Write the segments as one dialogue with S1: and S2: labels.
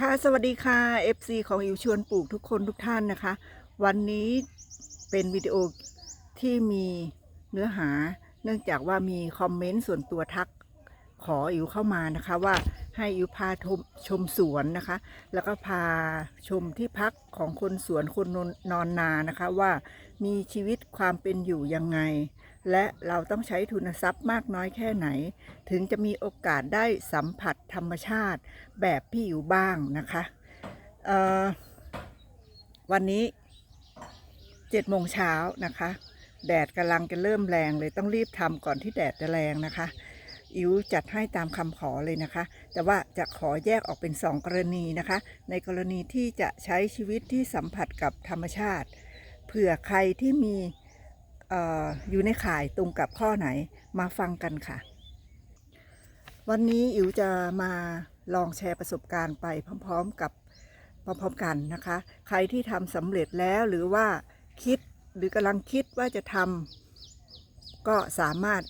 S1: ค่ะสวัสดีค่ะ FC ของอิวชวนปลูกทุกคนทุกท่านนะคะ วันนี้เป็นวิดีโอที่มีเนื้อหา เนื่องจากว่ามีคอมเมนต์ส่วนตัวทักขออิวเข้ามานะคะว่าให้อิวพาชมชมสวนนะคะ แล้วก็พาชมที่พักของคนสวนคนนอนนอนนานะคะ ว่ามีชีวิตความเป็นอยู่ยังไง และเราต้องใช้ทุนทรัพย์มากน้อยแค่ไหน ถึงจะมีโอกาสได้สัมผัสธรรมชาติแบบพี่อยู่บ้างนะคะวันนี้เจ็ดโมงเช้านะคะ แดดกำลังจะเริ่มแรงเลยต้องรีบทำก่อนที่แดดจะแรงนะคะอิ๋วจัดให้ตามคำขอเลยนะคะ แต่ว่าจะขอแยกออกเป็นสองกรณีนะคะ ในกรณีที่จะใช้ชีวิตที่สัมผัสกับธรรมชาติ เผื่อใครที่มี อออยู่ในข่ายตรงกับข้อไหนมาฟังกันค่ะ วันนี้อิ๋วจะมาลองแชร์ประสบการณ์ไปพร้อมๆกับพร้อมๆกันนะคะ ใครที่ทำสำเร็จแล้วหรือว่าคิดหรือกำลังคิดว่าจะทำก็สามารถ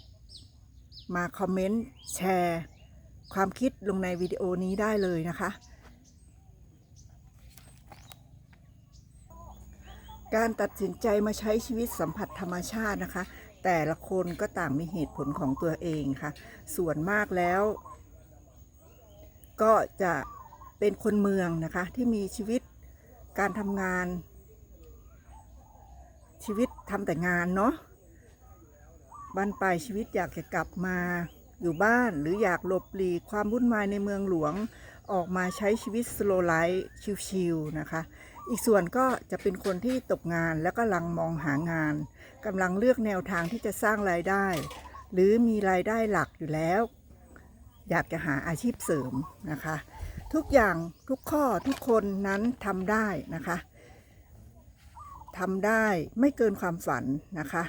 S1: มาคอมเมนต์แชร์ ความคิดลงในวิดีโอนี้ได้เลยนะคะ การตัดสินใจมาใช้ชีวิตสัมผัสธรรมชาตินะคะ แต่ละคนก็ต่างมีเหตุผลของตัวเองค่ะ ส่วนมากแล้ว ก็จะเป็นคนเมืองนะคะ ที่มีชีวิตการทำงาน ชีวิตทำแต่งานเนาะบันปลายชีวิตอยากจะกลับมาอยู่บ้านหรืออยากหลบหลีกความวุ่นวายในเมืองหลวงออกมาใช้ชีวิตสโลไลฟ์ชิลๆนะคะ อีกส่วนก็จะเป็นคนที่ตกงานแล้วก็กำลังมองหางานกำลังเลือกแนวทางที่จะสร้างรายได้ หรือมีรายได้หลักอยู่แล้ว อยากจะหาอาชีพเสริมนะคะ ทุกอย่างทุกข้อทุกคนนั้นทำได้นะคะทำได้ไม่เกินความฝันนะคะ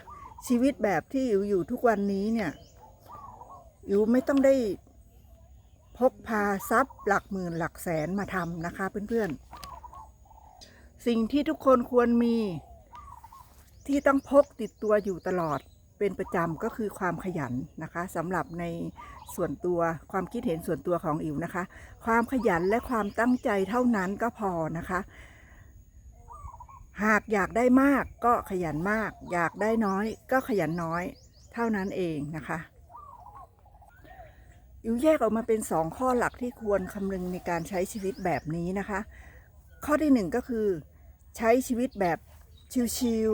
S1: ชีวิตแบบที่อิวอยู่ทุกวันนี้เนี่ยอิวไม่ต้องได้พกพาทรัพย์หลักหมื่นหลักแสนมาทำนะคะเพื่อนๆ สิ่งที่ทุกคนควรมี ที่ต้องพกติดตัวอยู่ตลอดเป็นประจำก็คือความขยันนะคะสำหรับในส่วนตัวความคิดเห็นส่วนตัวของอิ๋วนะคะ ความขยันและความตั้งใจเท่านั้นก็พอนะคะ หากอยากได้มากก็ขยันมาก อยากได้น้อยก็ขยันน้อยเท่านั้นเองนะคะอิ๋วแยกออกมาเป็นสองข้อหลักที่ควรคำนึงในการใช้ชีวิตแบบนี้นะคะ ข้อที่หนึ่งก็คือ ใช้ชีวิตแบบชิล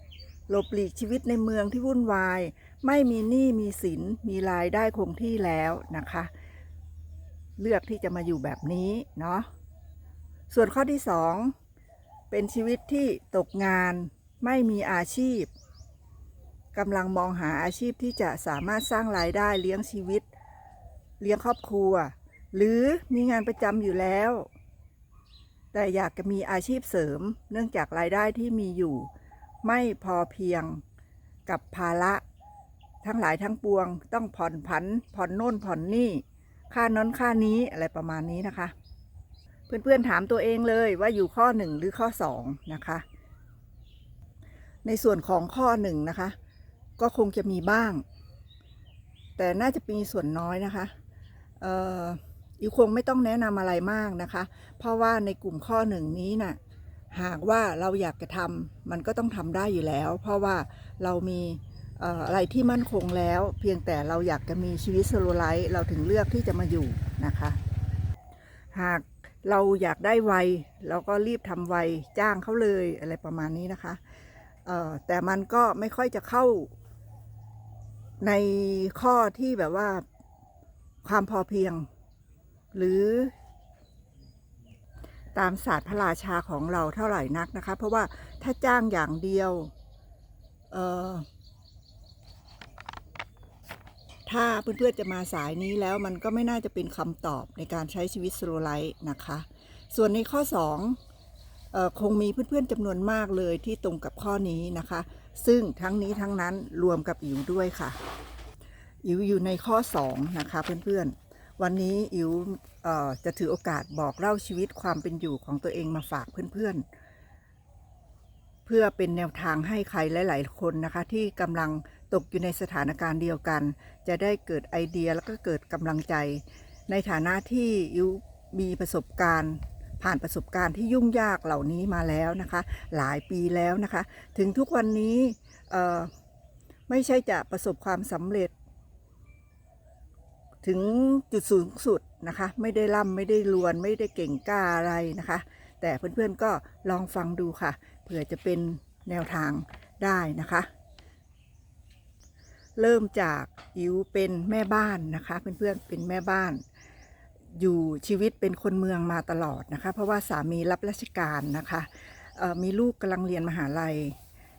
S1: ๆหลบหลีกชีวิตในเมืองที่วุ่นวาย ไม่มีหนี้มีสินมีรายได้คงที่แล้วนะคะ เลือกที่จะมาอยู่แบบนี้เนาะส่วนข้อที่สองเป็นชีวิตที่ตกงานไม่มีอาชีพกำลังมองหาอาชีพที่จะสามารถสร้างรายได้เลี้ยงชีวิต เลี้ยงครอบครัว หรือมีงานประจำอยู่แล้ว แต่อยากจะมีอาชีพเสริม เนื่องจากรายได้ที่มีอยู่ ไม่พอเพียงกับภาระ ทั้งหลายทั้งปวง ต้องผ่อนผัน ผ่อนโน่นผ่อนนี่ ค่าน้นค่านี้อะไรประมาณนี้นะคะ เพื่อนๆถามตัวเองเลยว่าอยู่ข้อหนึ่งหรือข้อสองนะคะ ในส่วนของข้อหนึ่งนะคะ ก็คงจะมีบ้าง แต่น่าจะมีส่วนน้อยนะคะ เอ่อ อิวคงไม่ต้องแนะนำอะไรมากนะคะ เพราะว่าในกลุ่มข้อหนึ่งนี้น่ะหากว่าเราอยากจะทำมันก็ต้องทำได้อยู่แล้ว เพราะว่าเรามีอะไรที่มั่นคงแล้ว เพียงแต่เราอยากจะมีชีวิตสโลไลฟ์เราถึงเลือกที่จะมาอยู่นะคะ หากเราอยากได้ไวเราก็รีบทำไวจ้างเขาเลยอะไรประมาณนี้นะคะแต่มันก็ไม่ค่อยจะเข้าในข้อที่แบบว่าความพอเพียง หรือ ตามศาสตร์พระราชาของเราเท่าไหร่นักนะคะ เพราะว่าถ้าจ้างอย่างเดียวถ้าเพื่อนๆจะมาสายนี้แล้วมันก็ไม่น่าจะเป็นคำตอบในการใช้ชีวิตสโลไลท์นะคะ ส่วนในข้อ2อ่อคงมีเพื่อนๆจำนวนมากเลยที่ตรงกับข้อนี้นะคะ ซึ่งทั้งนี้ทั้งนั้นรวมกับอิ๋วด้วยค่ะ อิ๋วอยู่ในข้อ 2 นะคะเพื่อนๆ วันนี้อิ๋วจะถือโอกาสบอกเล่าชีวิตความเป็นอยู่ของตัวเองมาฝากเพื่อนๆ เพื่อเป็นแนวทางให้ใครหลายๆคนนะคะ ที่กำลังตกอยู่ในสถานการณ์เดียวกัน จะได้เกิดไอเดียแล้วก็เกิดกำลังใจ ในฐานะที่อิ๋วมีประสบการณ์ผ่านประสบการณ์ที่ยุ่งยากเหล่านี้มาแล้วนะคะ หลายปีแล้วนะคะ ถึงทุกวันนี้ไม่ใช่จะประสบความสำเร็จ ถึงจุดสูงสุดนะคะ ไม่ได้ร่ำไม่ได้รวนไม่ได้เก่งกล้าอะไรนะคะ แต่เพื่อนๆก็ลองฟังดูค่ะเผื่อจะเป็นแนวทางได้นะคะ เริ่มจากอิ๋วเป็นแม่บ้านนะคะเพื่อนๆเป็นแม่บ้านอยู่ชีวิตเป็นคนเมืองมาตลอดนะคะ เพราะว่าสามีรับราชการนะคะมีลูกกำลังเรียนมหาลัย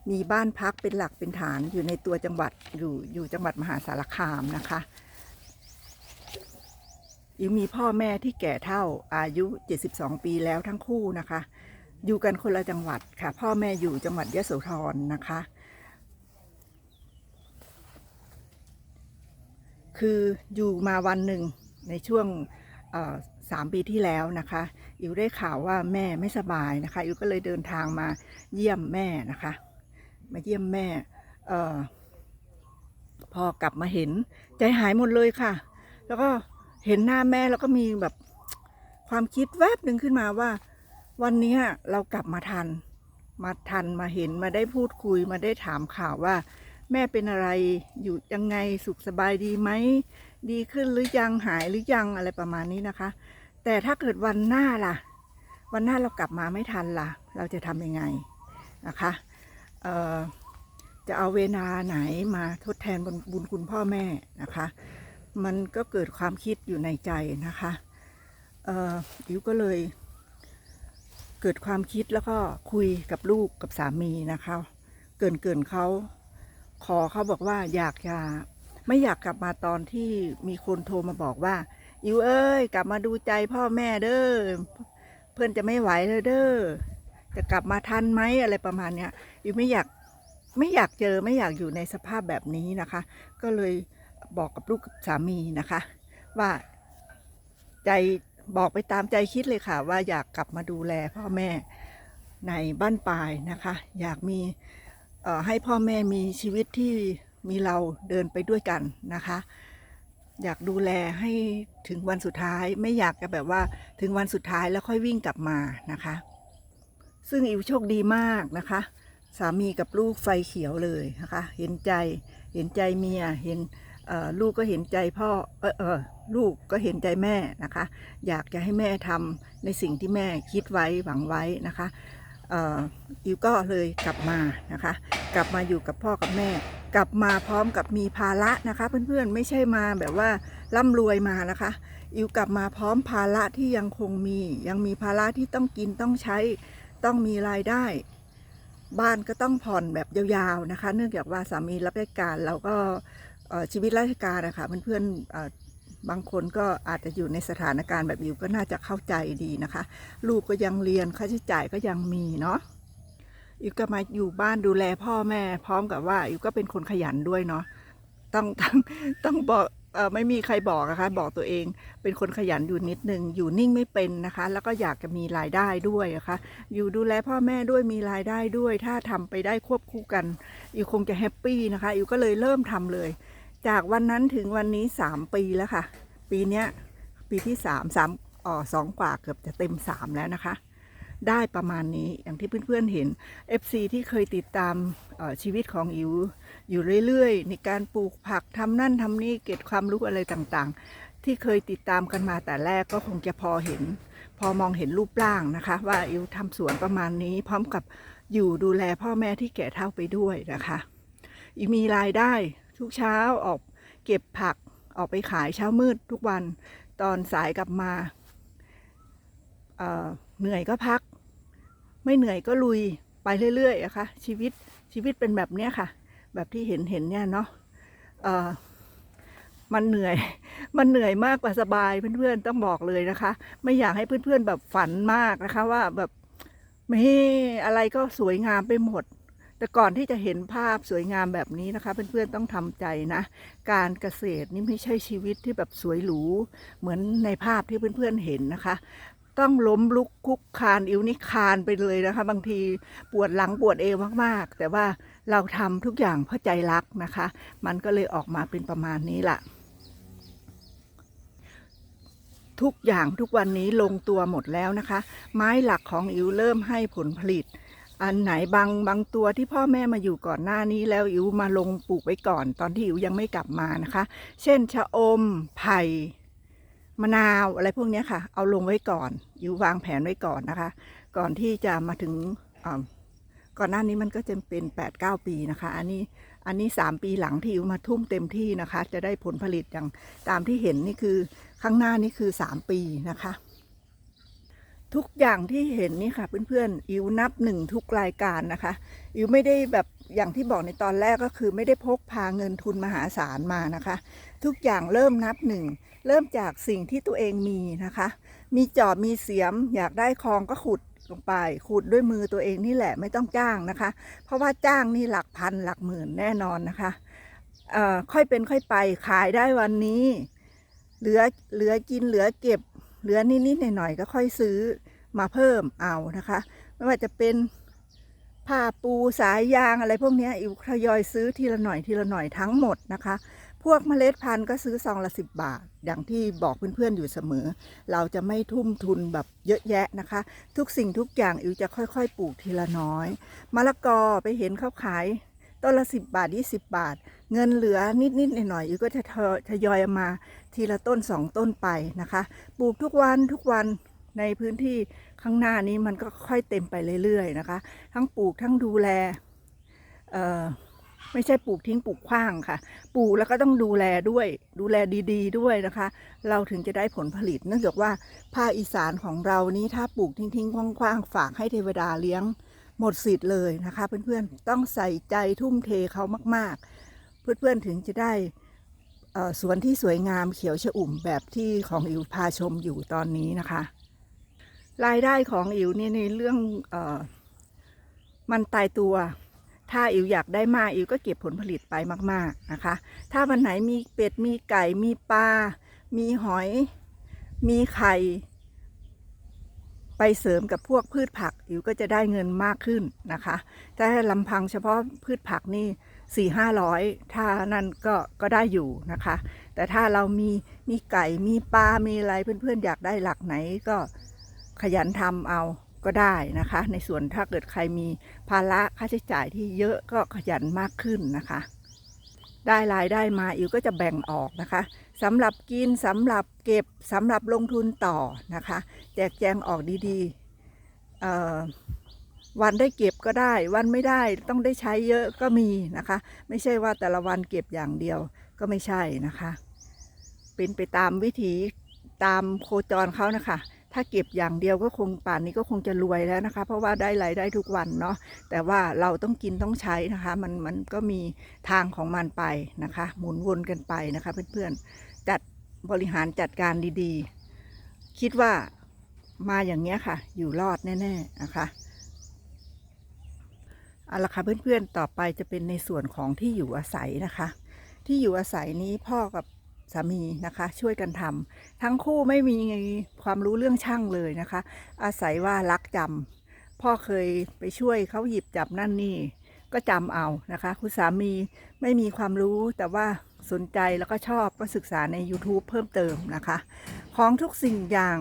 S1: มีบ้านพักเป็นหลักเป็นฐานอยู่ในตัวจังหวัดอยู่อยู่จังหวัดมหาสารคามนะคะ อิ๋วมีพ่อแม่ที่แก่เท่าอายุ 72 ปีแล้วทั้งคู่นะคะ อยู่กันคนละจังหวัดค่ะ พ่อแม่อยู่จังหวัดยะโสธรนะคะ คืออยู่มาวันหนึ่งในช่วงสามปีที่แล้วนะคะอิวได้ข่าวว่าแม่ไม่สบายนะคะอิวก็เลยเดินทางมาเยี่ยมแม่นะคะ มาเยี่ยมแม่อพอกลับมาเห็นใจหายหมดเลยค่ะ แล้วก็ เห็นหน้าแม่แล้วก็มีแบบความคิดแวบหนึ่งขึ้นมาว่า วันนี้เรากลับมาทัน มาทันมาเห็นมาได้พูดคุยมาได้ถามข่าวว่า แม่เป็นอะไรอยู่ยังไงสุขสบายดีไหมดีขึ้นหรือยังหายหรือยังอะไรประมาณนี้นะคะ แต่ถ้าเกิดวันหน้าล่ะ วันหน้าเรากลับมาไม่ทันล่ะ เราจะทำยังไงนะคะจะเอาเวลาไหนมาทดแทนบุญบุญคุณพ่อแม่นะคะ มันก็เกิดความคิดอยู่ในใจนะคะเอ่ออิ๋วก็เลย เกิดความคิดแล้วก็คุยกับลูกกับสามีนะคะ เกินเกินเขาขอเขาบอกว่าอยากจะไม่อยากกลับมาตอนที่มีคนโทรมาบอกว่าอิวเอ้ย กลับมาดูใจพ่อแม่เด้อเพื่อนจะไม่ไหวเลยเด้อจะกลับมาทันไหมอะไรประมาณเนี้ยอิวไม่อยากไม่อยากเจอไม่อยากอยู่ในสภาพแบบนี้นะคะ ก็เลย บอกกับลูกกับสามีนะคะ ว่าใจบอกไปตามใจคิดเลยค่ะ ว่าอยากกลับมาดูแลพ่อแม่ในบ้านปลายนะคะ อยากมีให้พ่อแม่มีชีวิตที่มีเราเดินไปด้วยกันนะคะ อยากดูแลให้ถึงวันสุดท้ายไม่อยากจะแบบว่าถึงวันสุดท้ายแล้วค่อยวิ่งกลับมานะคะ ซึ่งอิวโชคดีมากนะคะ สามีกับลูกไฟเขียวเลยนะคะ เห็นใจเห็นใจเมียเห็น ลูกก็เห็นใจพ่อเออเออลูกก็เห็นใจแม่นะคะ อยากจะให้แม่ทำในสิ่งที่แม่คิดไว้หวังไว้นะคะอิวก็เลยกลับมานะคะ กลับมาอยู่กับพ่อกับแม่ กลับมาพร้อมกับมีภาระนะคะ เพื่อนๆไม่ใช่มาแบบว่าร่ำรวยมานะคะ อิวกลับมาพร้อมภาระที่ยังคงมี ยังมีภาระที่ต้องกินต้องใช้ต้องมีรายได้ บ้านก็ต้องผ่อนแบบยาวๆนะคะ เนื่องจากว่าสามีรับราชการเราก็ ชีวิตราชการนะคะเพื่อนๆเอ่อบางคนก็อาจจะอยู่ในสถานการณ์แบบอิวก็น่าจะเข้าใจดีนะคะ ลูกก็ยังเรียนค่าใช้จ่ายก็ยังมีเนาะอิวก็มาอยู่บ้านดูแลพ่อแม่ พร้อมกับว่าอิวก็เป็นคนขยันด้วยเนาะต้องต้องต้องบอกเออไม่มีใครบอกนะคะ บอกตัวเองเป็นคนขยันอยู่นิดนึง อยู่นิ่งไม่เป็นนะคะ แล้วก็อยากจะมีรายได้ด้วยนะคะ อยู่ดูแลพ่อแม่ด้วยมีรายได้ด้วย ถ้าทำไปได้ควบคู่กันอิวคงจะแฮปปี้นะคะอิวก็เลยเริ่มทำเลย จากวันนั้นถึงวันนี้สามปีแล้วค่ะ ปีเนี้ยปีที่สามสามอ๋อสองกว่าเกือบจะเต็มสามแล้วนะคะ ได้ประมาณนี้อย่างที่เพื่อนๆเห็น FC ที่เคยติดตามชีวิตของอิวอยู่เรื่อยๆ ในการปลูกผักทำนั่นทำนี่เก็บความรู้อะไรต่างๆ ที่เคยติดตามกันมาแต่แรกก็คงจะพอเห็น พอมองเห็นรูปร่างนะคะ ว่าอิวทำสวนประมาณนี้ พร้อมกับอยู่ดูแลพ่อแม่ที่แก่เฒ่าไปด้วยนะคะอิมีรายได้ ทุกเช้าออกเก็บผักออกไปขายเช้ามืดทุกวันตอนสายกลับมาเเหนื่อยก็พัก ไม่เหนื่อยก็ลุยไปเรื่อยๆอะค่ะชีวิตชีวิตเป็นแบบเนี้ยค่ะ แบบที่เห็นเห็นเนี่ยเนาะมันเหนื่อย มันเหนื่อยมากกว่าสบายเพื่อนๆต้องบอกเลยนะคะ ไม่อยากให้เพื่อนๆแบบฝันมากนะคะ ว่าแบบไม่อะไรก็สวยงามไปหมด แต่ก่อนที่จะเห็นภาพสวยงามแบบนี้นะคะเพื่อนๆต้องทำใจนะ การเกษตรนี่ไม่ใช่ชีวิตที่แบบสวยหรูเหมือนในภาพที่เพื่อนๆเห็นนะคะต้องล้มลุกคุกคานอิวนี่คานไปเลยนะคะ บางทีปวดหลังปวดเอวมากๆ แต่ว่าเราทำทุกอย่างเพราะใจรักนะคะ มันก็เลยออกมาเป็นประมาณนี้ล่ะ ทุกอย่างทุกวันนี้ลงตัวหมดแล้วนะคะ ไม้หลักของอิวเริ่มให้ผลผลิต อันไหนบางบางตัวที่พ่อแม่มาอยู่ก่อนหน้านี้แล้วอิ๋วมาลงปลูกไว้ก่อน ตอนที่อิ๋วยังไม่กลับมานะคะ เช่นชะอม ไผ่มะนาวอะไรพวกนี้ค่ะ เอาลงไว้ก่อนอิ๋ววางแผนไว้ก่อนนะคะ ก่อนที่จะมาถึงอ่าก่อนหน้านี้มันก็จะเป็น8ปดเปีนะคะ อันนี้อันนี้ 3 ปีหลังที่อิ๋วมาทุ่มเต็มที่นะคะ จะได้ผลผลิตอย่างตามที่เห็นนี่คือข้างหน้านี่คือ 3 ปีนะคะ ทุกอย่างที่เห็นนี่ค่ะเพื่อนๆอิวนับหนึ่งทุกรายการนะคะอิวไม่ได้แบบอย่างที่บอกในตอนแรกก็คือไม่ได้พกพาเงินทุนมหาศาลมานะคะ ทุกอย่างเริ่มนับหนึ่งเริ่มจากสิ่งที่ตัวเองมีนะคะ มีจอบมีเสียม อยากได้คลองก็ขุดลงไปขุดด้วยมือตัวเองนี่แหละไม่ต้องจ้างนะคะ เพราะว่าจ้างนี่หลักพันหลักหมื่นแน่นอนนะคะเอ่อค่อยเป็นค่อยไปขายได้วันนี้ เหลือเหลือกินเหลือเก็บ เหลือนิดๆหน่อยๆก็ค่อยซื้อมาเพิ่มเอานะคะ ไม่ว่าจะเป็นผ้าปูสายยางอะไรพวกนี้อิวทยอยซื้อทีละหน่อยทีละหน่อยทั้งหมดนะคะ พวกเมล็ดพันธุ์ก็ซื้อซองละสิบบาท อย่างที่บอกเพื่อนๆอยู่เสมอ เราจะไม่ทุ่มทุนแบบเยอะแยะนะคะ ทุกสิ่งทุกอย่างอิวจะค่อยๆ ปลูกทีละน้อยมะละกอไปเห็นเขาขายต้นละสิบบาทยี่สิบบาท เงินเหลือนิดๆหน่อยๆอิวก็จะทยอยมา ทีละต้นสองต้นไปนะคะ ปลูกทุกวันทุกวันในพื้นที่ข้างหน้านี้มันก็ค่อยเต็มไปเรื่อยๆนะคะ ทั้งปลูกทั้งดูแลเอ่อไม่ใช่ปลูกทิ้งปลูกขว้างค่ะ ปลูกแล้วก็ต้องดูแลด้วย ดูแลดี ๆ ด้วยนะคะ เราถึงจะได้ผลผลิต เนื่องจากว่าภาคอีสานของเรานี้ถ้าปลูกทิ้งๆคว้างๆฝากให้เทวดาเลี้ยงหมดสิทธิ์เลยนะคะ เพื่อนๆต้องใส่ใจทุ่มเทเขามากๆ เพื่อนๆถึงจะได้ สวนที่สวยงามเขียวชอุ่มแบบที่ของอิวพาชมอยู่ตอนนี้นะคะ รายได้ของอิวเนี่ยในเรื่องออมันตายตัว ถ้าอิวอยากได้มากอิวก็เก็บผลผลิตไปมาก ๆนะคะ ถ้าวันไหนมีเป็ดมีไก่มีปลา มีหอย มีไข่ ไปเสริมกับพวกพืชผักอิวก็จะได้เงินมากขึ้นนะคะแต่ลำพังเฉพาะพืชผักนี่ สี่ห้าร้อยถ้านั่นก็ก็ได้อยู่นะคะ แต่ถ้าเรามีมีไก่มีปลา มีอะไรเพื่อนๆ อยากได้หลักไหนก็ขยันทำเอาก็ได้นะคะ ในส่วนถ้าเกิดใครมีภาระค่าใช้จ่ายที่เยอะก็ขยันมากขึ้นนะคะ ได้รายได้มาอิวก็จะแบ่งออกนะคะสำหรับกินสำหรับเก็บสำหรับลงทุนต่อนะคะ แจกแจงออกดีๆเอ่อ วันได้เก็บก็ได้ วันไม่ได้ต้องได้ใช้เยอะก็มีนะคะ ไม่ใช่ว่าแต่ละวันเก็บอย่างเดียวก็ไม่ใช่นะคะ เป็นไปตามวิถีตามโคจรเขานะคะ ถ้าเก็บอย่างเดียวก็คงป่านนี้ก็คงจะรวยแล้วนะคะ เพราะว่าได้รายได้ทุกวันเนาะแต่ว่าเราต้องกินต้องใช้นะคะ มันมันก็มีทางของมันไปนะคะ หมุนวนกันไปนะคะเพื่อนๆจัดบริหารจัดการดีๆ คิดว่ามาอย่างเงี้ยค่ะ อยู่รอดแน่ ๆ นะคะ เอาละค่ะเพื่อนๆต่อไปจะเป็นในส่วนของที่อยู่อาศัยนะคะ ที่อยู่อาศัยนี้พ่อกับสามีนะคะ ช่วยกันทำทั้งคู่ไม่มีความรู้เรื่องช่างเลยนะคะ อาศัยว่ารักจำพ่อเคยไปช่วยเขาหยิบจับนั่นนี่ก็จำเอานะคะ คุณสามีไม่มีความรู้แต่ว่าสนใจแล้วก็ชอบก็ศึกษาใน YouTube เพิ่มเติมนะคะ ของทุกสิ่งอย่าง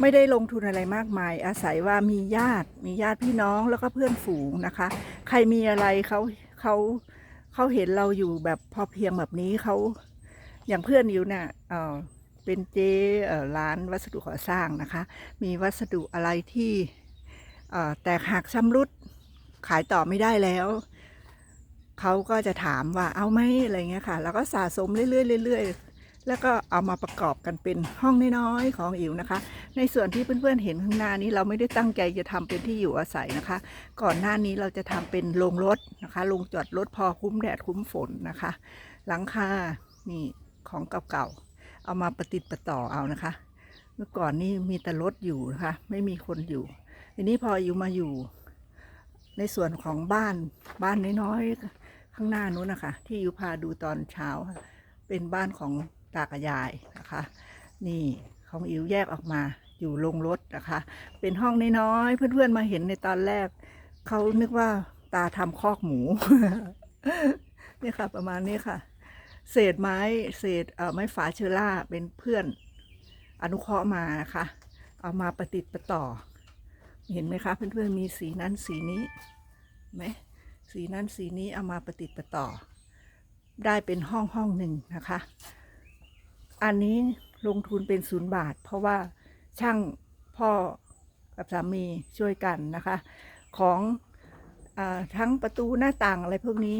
S1: ไม่ได้ลงทุนอะไรมากมาย อาศัยว่ามีญาติ มีญาติพี่น้องแล้วก็เพื่อนฝูงนะคะ ใครมีอะไรเขาเขาเขาเห็นเราอยู่แบบพอเพียงแบบนี้เขาอย่างเพื่อนอยู่เนี่ยเออเป็นเจ๊ร้านวัสดุก่อสร้างนะคะ มีวัสดุอะไรที่แตกหักชำรุดขายต่อไม่ได้แล้ว เขาก็จะถามว่าเอาไหมอะไรเงี้ยค่ะ แล้วก็สะสมเรื่อยๆเรื่อยๆ แล้วก็เอามาประกอบกันเป็นห้องน้อยๆของอิ๋วนะคะ ในส่วนที่เพื่อนๆเห็นข้างหน้านี้เราไม่ได้ตั้งใจจะทำเป็นที่อยู่อาศัยนะคะ ก่อนหน้านี้เราจะทำเป็นโรงรถนะคะโรงจอดรถพอคุ้มแดดคุ้มฝนนะคะ หลังคา นี่ของเก่าๆ เอามาประติดประต่อเอานะคะ เมื่อก่อนนี่มีแต่รถอยู่นะคะ ไม่มีคนอยู่ทีนี้พออยู่มาอยู่ ในส่วนของบ้านบ้านน้อยๆข้างหน้านู้นนะคะ ที่อยู่พาดูตอนเช้า เป็นบ้านของ ตากบยายนะคะ นี่ของอิ๋วแยกออกมาอยู่ลงรถนะคะ เป็นห้องน้อยๆเพื่อนๆมาเห็นในตอนแรก เขานึกว่าตาทำคอกหมูนี่ค่ะ ประมาณนี้ค่ะ เศษไม้เศษไม้ฝาเชอร่าเป็นเพื่อนอนุเคราะห์มานะคะ เอามาประติดประต่อ เห็นไหมคะ เพื่อนๆมีสีนั้นสีนี้ไหมสีนั้นสีนี้เอามาประติดประต่อ ได้เป็นห้องห้องหนึ่งนะคะ อันนี้ลงทุนเป็นศูนย์บาท เพราะว่าช่างพ่อกับสามีช่วยกันนะคะ ของอทั้งประตูหน้าต่างอะไรพวกนี้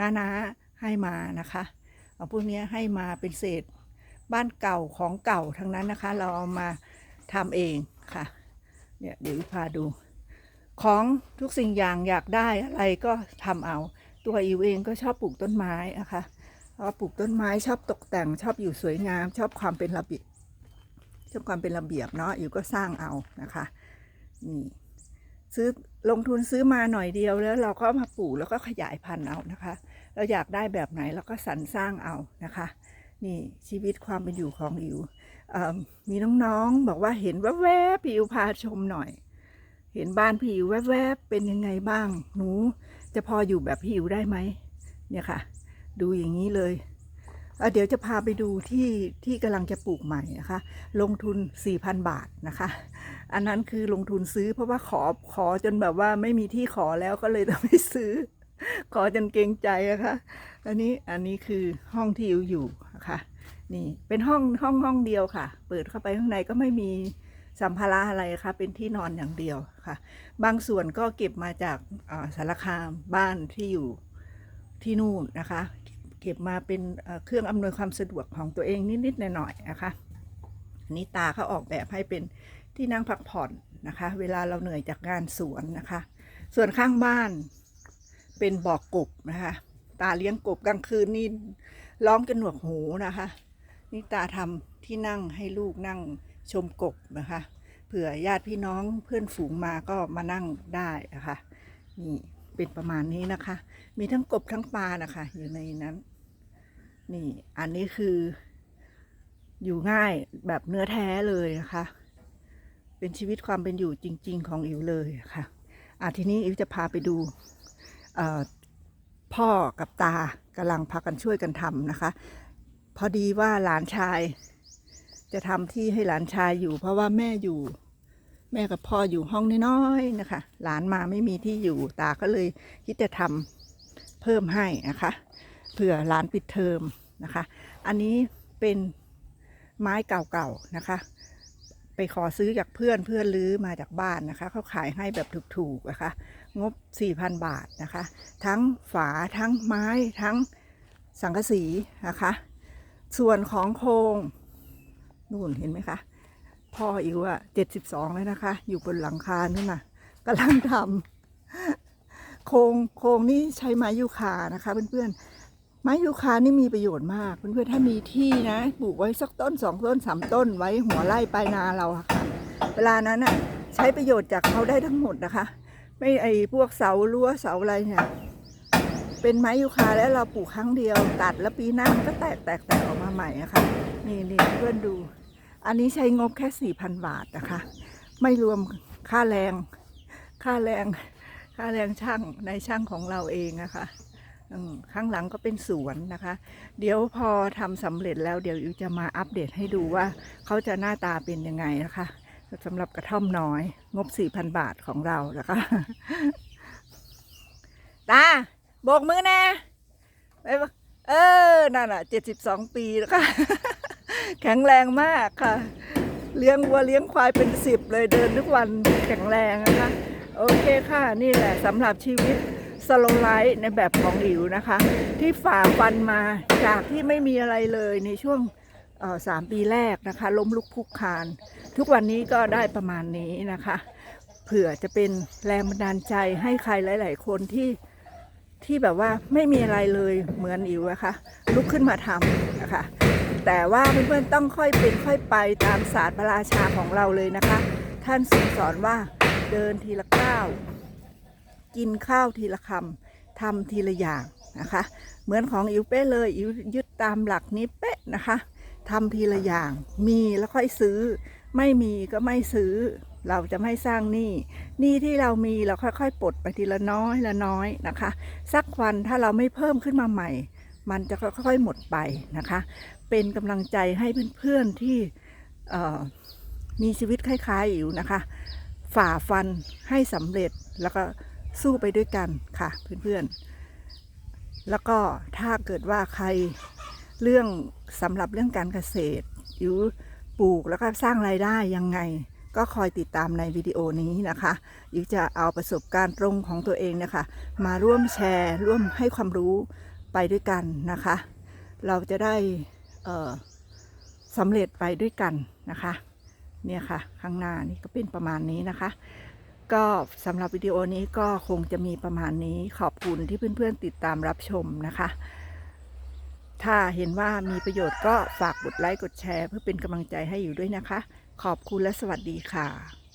S1: น้าๆให้มานะคะเอาพวกนี้ให้มาเป็นเศษบ้านเก่าของเก่าทั้งนั้นนะคะ เราเอามาทำเองค่ะเนี่ยเดี๋ยวพาดู ของทุกสิ่งอย่างอยากได้อะไรก็ทำเอา ตัวอิวเองก็ชอบปลูกต้นไม้นะคะ เพราะว่าปลูกต้นไม้ชอบตกแต่งชอบอยู่สวยงาม ชอบความเป็นระเบียบชอบความเป็นระเบียบเนาะอิวก็สร้างเอานะคะนี่ซื้อลงทุนซื้อมาหน่อยเดียวแล้ว เราก็มาปลูกแล้วก็ขยายพันธุ์เอานะคะ เราอยากได้แบบไหนเราก็สรรสร้างเอานะคะ นี่ชีวิตความเป็นอยู่ของอิวเอิ่มมีน้องๆบอกว่าเห็นแวบๆพี่อิวพาชมหน่อย เห็นบ้านพี่อิวแวบๆเป็นยังไงบ้าง หนู จะพออยู่แบบพี่อิวได้ไหมเนี่ยค่ะ ดูอย่างนี้เลยเเดี๋ยวจะพาไปดูที่ที่กำลังจะปลูกใหม่นะคะ ลงทุน 4,000 บาทนะคะ อันนั้นคือลงทุนซื้อเพราะว่าขอขอจนแบบว่าไม่มีที่ขอแล้วก็เลยต้องไปซื้อ ขอจนเกรงใจนะคะ อันนี้อันนี้คือห้องที่อิวอยู่นะคะนี่เป็นห้องห้องห้องเดียวค่ะ เปิดเข้าไปข้างในก็ไม่มีสัมภาระอะไรค่ะเป็นที่นอนอย่างเดียวค่ะ บางส่วนก็เก็บมาจากสารคามบ้านที่อยู่ที่นู่นนะคะ เก็บมาเป็นเครื่องอำนวยความสะดวกของตัวเองนิดๆหน่อยๆนะคะอันนี้ตาเขาออกแบบให้เป็นที่นั่งพักผ่อนนะคะ เวลาเราเหนื่อยจากงานสวนนะคะ ส่วนข้างบ้านเป็นบ่อกกบนะคะ ตาเลี้ยงกบกลางคืนนี่ร้องจนหนวกหูนะคะ นี่ตาทำที่นั่งให้ลูกนั่งชมกบนะคะเผื่อญาติพี่น้องเพื่อนฝูงมาก็มานั่งได้นะคะนี่ เป็นประมาณนี้นะคะ มีทั้งกบทั้งปลานะคะอยู่ในนั้น นี่อันนี้คือ อยู่ง่ายแบบเนื้อแท้เลยนะคะ เป็นชีวิตความเป็นอยู่จริง ๆ ของอิ๋วเลยค่ะอะทีนี้อิ๋วจะพาไปดูพ่อกับตากำลังพากันช่วยกันทำนะคะ พอดีว่าหลานชาย จะทำที่ให้หลานชายอยู่ เพราะว่าแม่อยู่ แม่กับพ่ออยู่ห้องน้อยๆนะคะ หลานมาไม่มีที่อยู่ตาก็เลยคิดจะทำเพิ่มให้นะคะเผื่อหลานปิดเทอมนะคะ อันนี้เป็นไม้เก่าๆนะคะ ไปขอซื้อจากเพื่อนเพื่อนลื้อมาจากบ้านนะคะเขาขายให้แบบถูกๆนะคะ งบ 4,000 บาทนะคะ ทั้งฝาทั้งไม้ทั้งสังกะสีนะคะ ส่วนของโครงนู่นเห็นไหมคะ พ่ออิวอะเจ็ดสิบสองแล้วนะคะ อยู่บนหลังคานี่นะกำลังทำโครงโครงนี่ใช้ไม้ยูคานะคะเพื่อนๆไม้ยูคานี่มีประโยชน์มาก เพื่อนๆถ้ามีที่นะปลูกไว้สักต้นสองต้นสามต้นไว้หัวไร่ปลายนาเราะค่ะเวลานั้นอะใช้ประโยชน์จากเขาได้ทั้งหมดนะคะ ไม่ไอพวกเสารั้วเสาอะไรเนี่ยเป็นไม้ยูคาแล้วเราปลูกครั้งเดียว ตัดแล้วปีหน้ามันก็แตกแตกแตกออกมาใหม่อะค่ะนี่นี่เพื่อนดู อันนี้ใช้งบแค่ 4,000 บาทนะคะ ไม่รวมค่าแรง ค่าแรง ค่าแรงช่างในช่างของเราเองนะคะข้างหลังก็เป็นสวนนะคะ เดี๋ยวพอทำสำเร็จแล้วเดี๋ยวอิวจะมาอัปเดตให้ดูว่าเขาจะหน้าตาเป็นยังไงนะคะสำหรับกระท่อมน้อย งบ 4,000 บาทของเรานะคะตาโบกมือแน่ไม่เออ นั่นอะ 72 ปีแล้วค่ะ แข็งแรงมากค่ะ เลี้ยงวัวเลี้ยงควายเป็นสิบเลยเดินทุกวันแข็งแรงนะคะ โอเคค่ะ นี่แหละสำหรับชีวิตสโลไลท์ในแบบของหลิวนะคะ ที่ฝ่าฟันมาจากที่ไม่มีอะไรเลยในช่วงสามปีแรกนะคะ ล้มลุกคลุกคาน ทุกวันนี้ก็ได้ประมาณนี้นะคะ เผื่อจะเป็นแรงบันดาลใจให้ใครหลาย ๆ คนที่ที่แบบว่าไม่มีอะไรเลยเหมือนอิ๋วอะคะ ลุกขึ้นมาทำนะคะ แต่ว่าเพื่อนๆต้องค่อยเป็นค่อยไปตามศาสตร์พระราชาของเราเลยนะคะ ท่านทรงสอนว่าเดินทีละก้าวกินข้าวทีละคำทำทีละอย่างนะคะ เหมือนของอิวเป้เลยอิวยึดตามหลักนี้เป๊ะนะคะทำทีละอย่างมีแล้วค่อยซื้อ ไม่มีก็ไม่ซื้อ เราจะไม่สร้างหนี้หนี้ที่เรามีเราค่อยๆปลดไปทีละน้อยละน้อยนะคะ สักวันถ้าเราไม่เพิ่มขึ้นมาใหม่ มันจะค่อยๆหมดไปนะคะ เป็นกำลังใจให้เพื่อนๆที่มีชีวิตคล้ายๆอยู่นะคะ ฝ่าฟันให้สำเร็จแล้วก็สู้ไปด้วยกันค่ะเพื่อนๆ แล้วก็ถ้าเกิดว่าใครเรื่องสำหรับเรื่องการเกษตรหรือปลูกแล้วก็สร้างรายได้ยังไง ก็คอยติดตามในวิดีโอนี้นะคะยิจะเอาประสบการณ์ตรงของตัวเองนะคะ มาร่วมแชร์ร่วมให้ความรู้ไปด้วยกันนะคะ เราจะได้ สำเร็จไปด้วยกันนะคะ เนี่ยค่ะ ข้างหน้านี่ก็เป็นประมาณนี้นะคะ ก็สำหรับวิดีโอนี้ก็คงจะมีประมาณนี้ขอบคุณที่เพื่อนๆติดตามรับชมนะคะ ถ้าเห็นว่ามีประโยชน์ก็ฝากกดไลค์กดแชร์ เพื่อเป็นกำลังใจให้อยู่ด้วยนะคะ ขอบคุณและสวัสดีค่ะ